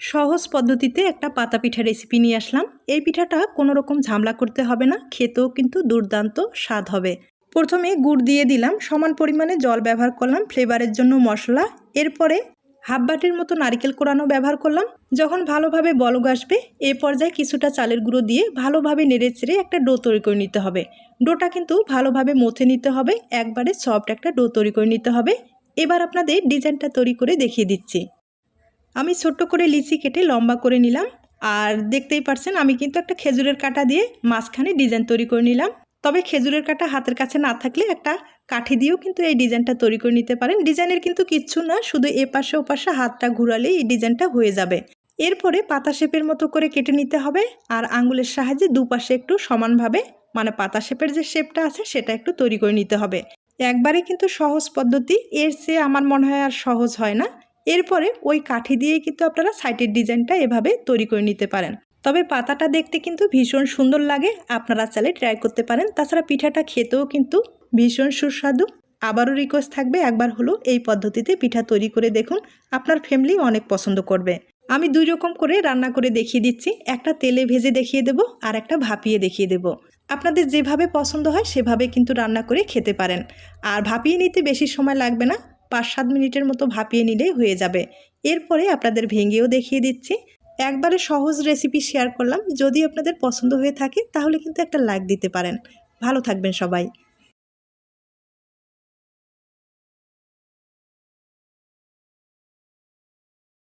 সহজ পদ্ধতিতে একটা পাতা পিঠা রেসিপি নিয়ে আসলাম। এই পিঠাটা কোনো রকম ঝামলা করতে হবে না, খেতেও কিন্তু দুর্দান্ত স্বাদ হবে। প্রথমে গুড় দিয়ে দিলাম, সমান পরিমাণে জল ব্যবহার করলাম ফ্লেভারের জন্য মশলা। এরপরে হাফ বাটির মতো নারিকেল কোড়ানো ব্যবহার করলাম। যখন ভালোভাবে বলগ আসবে, এ পর্যায়ে কিছুটা চালের গুঁড়ো দিয়ে ভালোভাবে নেড়ে চেড়ে একটা ডো তৈরি করে নিতে হবে। ডোটা কিন্তু ভালোভাবে মথে নিতে হবে, একবারে সফট একটা ডো তৈরি করে নিতে হবে। এবার আপনাদের ডিজাইনটা তৈরি করে দেখিয়ে দিচ্ছি। আমি ছোট্ট করে লিচি কেটে লম্বা করে নিলাম। আর দেখতেই পারছেন, আমি কিন্তু একটা খেজুরের কাটা দিয়ে মাঝখানে ডিজাইন তৈরি করে নিলাম। তবে খেজুরের কাটা হাতের কাছে না থাকলে একটা কাঠি দিয়েও কিন্তু এই ডিজাইনটা তৈরি করে নিতে পারেন। ডিজাইনের কিন্তু কিচ্ছু না, শুধু এ পাশে ও পাশে হাতটা ঘুরালেই এই ডিজাইনটা হয়ে যাবে। এরপরে পাতা শেপের মতো করে কেটে নিতে হবে। আর আঙ্গুলের সাহায্যে দুপাশে একটু সমানভাবে মানে পাতা শেপের যে শেপটা আছে, সেটা একটু তৈরি করে নিতে হবে। একবারে কিন্তু সহজ পদ্ধতি, এর চেয়ে আমার মনে হয় আর সহজ হয় না। এরপরে ওই কাঠি দিয়ে কিন্তু আপনারা সাইটের ডিজাইনটা এভাবে তৈরি করে নিতে পারেন। তবে পাতাটা দেখতে কিন্তু ভীষণ সুন্দর লাগে, আপনারা চাইলে ট্রাই করতে পারেন। তাছাড়া পিঠাটা খেতেও কিন্তু ভীষণ সুস্বাদু। আবারও রিকোয়েস্ট থাকবে একবার হলো এই পদ্ধতিতে পিঠা তৈরি করে দেখুন, আপনার ফ্যামিলি অনেক পছন্দ করবে। আমি দুই রকম করে রান্না করে দেখিয়ে দিচ্ছি, একটা তেলে ভেজে দেখিয়ে দেব আর একটা ভাপিয়ে দেখিয়ে দেব। আপনাদের যেভাবে পছন্দ হয় সেভাবে কিন্তু রান্না করে খেতে পারেন। আর ভাপিয়ে নিতে বেশি সময় লাগবে না পাঁচ সাত মিনিটের মতো ভাপিয়ে নিলেই হয়ে যাবে। এরপরে আপনাদের ভেঙেও দেখিয়ে দিচ্ছি। একবারে সহজ রেসিপি শেয়ার করলাম। যদি আপনাদের পছন্দ হয়ে থাকে, তাহলে কিন্তু একটা লাইক দিতে পারেন। ভালো থাকবেন সবাই।